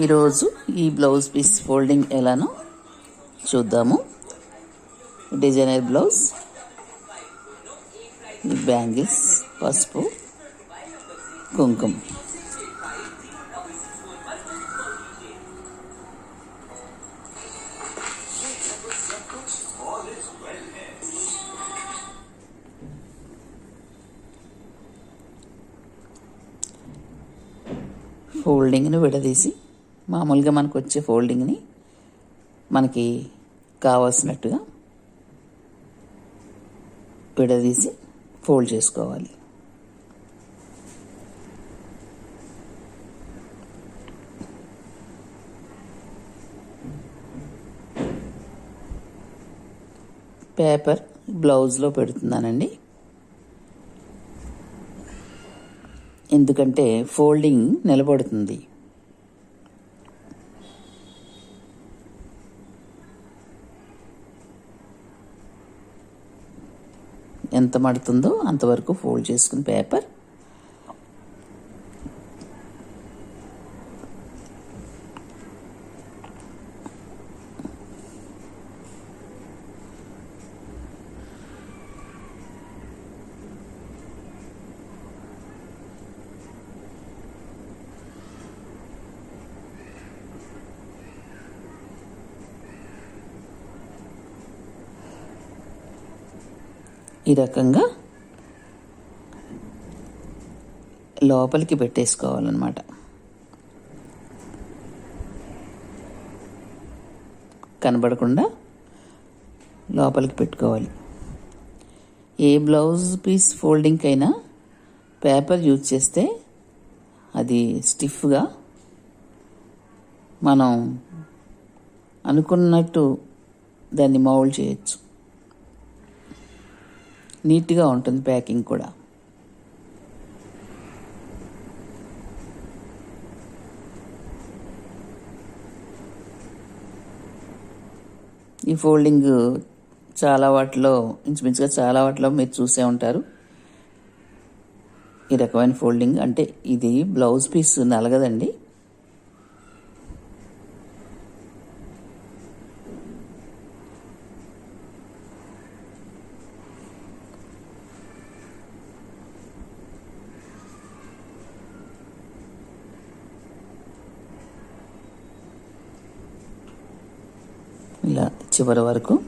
ఈరోజు ఈ blouse piece folding ఎలానో చూద్దాము. డిజైనర్ బ్లౌజ్ ఈ బ్యాంగిల్స్ పసుపు కుంకుమ. ఫోల్డింగ్ని విడదీసి మామూలుగా మనకు వచ్చే ఫోల్డింగ్ని మనకి కావాల్సినట్టుగా విడదీసి ఫోల్డ్ చేసుకోవాలి. పేపర్ బ్లౌజ్లో పెడుతున్నానండి. ఎందుకంటే ఫోల్డింగ్ నిలబడుతుంది. ఎంత మడుతుందో అంతవరకు ఫోల్డ్ చేసుకుని పేపర్ ఈ రకంగా లోపలికి పెట్టేసుకోవాలన్నమాట. కనబడకుండా లోపలికి పెట్టుకోవాలి. ఏ బ్లౌజ్ పీస్ ఫోల్డింగ్ అయినా పేపర్ యూజ్ చేస్తే అది స్టిఫ్గా మనం అనుకున్నట్టు దాన్ని మౌల్డ్ చేయొచ్చు. నీట్గా ఉంటుంది ప్యాకింగ్ కూడా. ఈ ఫోల్డింగ్ చాలా వాటిలో ఇంచుమించుగా చాలా వాటిలో మీరు చూసే ఉంటారు. ఈ రకమైన ఫోల్డింగ్ అంటే ఇది బ్లౌజ్ పీస్ నలగదండి ఇలా చివరి వరకు.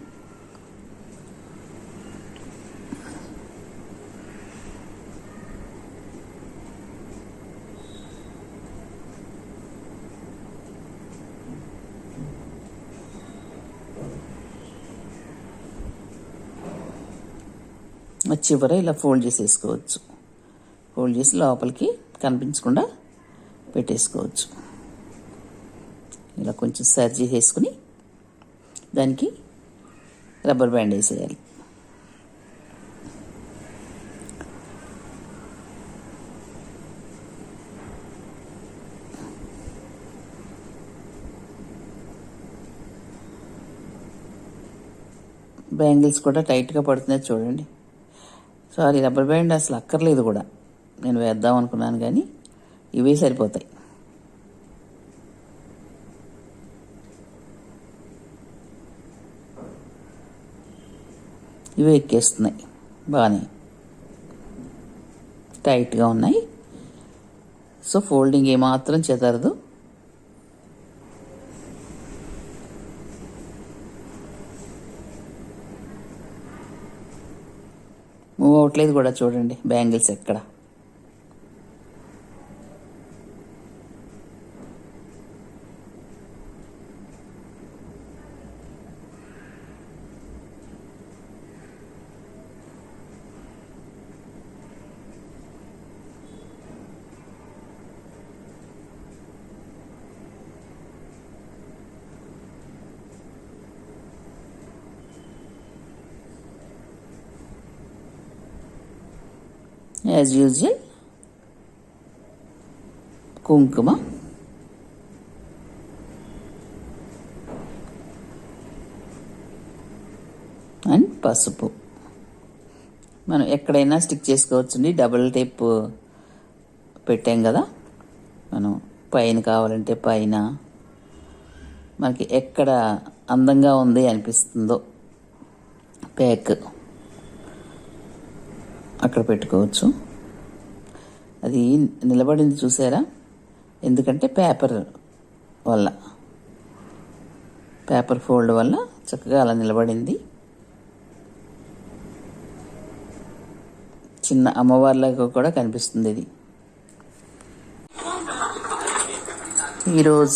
చివర ఇలా ఫోల్డ్ చేసేసుకోవచ్చు. ఫోల్డ్ చేసి లోపలికి కనిపించకుండా పెట్టేసుకోవచ్చు. ఇలా కొంచెం సర్జీ చేసుకుని దానికి రబ్బర్ బ్యాండ్ వేసేయాలి. బ్యాంగిల్స్ కూడా టైట్గా పడుతున్నాయి చూడండి. సారీ రబ్బర్ బ్యాండ్ అసలు అక్కర్లేదు కూడా. నేను వేద్దాం అనుకున్నాను కానీ ఇవే సరిపోతాయి. ఇవి ఎక్కేస్తున్నాయి. బాగానే టైట్గా ఉన్నాయి. సో ఫోల్డింగ్ ఏమాత్రం చెదరదు. మూవ్ అవట్లేదు కూడా చూడండి. బ్యాంగిల్స్ ఎక్కడ? యాజ్ యూజువల్ కుంకుమ అండ్ పసుపు. మనం ఎక్కడైనా స్టిక్ చేసుకోవచ్చండి. డబుల్ టేప్ పెట్టాం కదా. మనం పైన కావాలంటే పైన. మనకి ఎక్కడ అందంగా ఉంది అనిపిస్తుందో. ప్యాక్ అక్కడ పెట్టుకోవచ్చు. అది నిలబడింది చూసారా? ఎందుకంటే పేపర్ వల్ల పేపర్ ఫోల్డ్ వల్ల చక్కగా అలా నిలబడింది. చిన్న అమ్మవార్లాగా కూడా కనిపిస్తుంది ఇది. ఈరోజు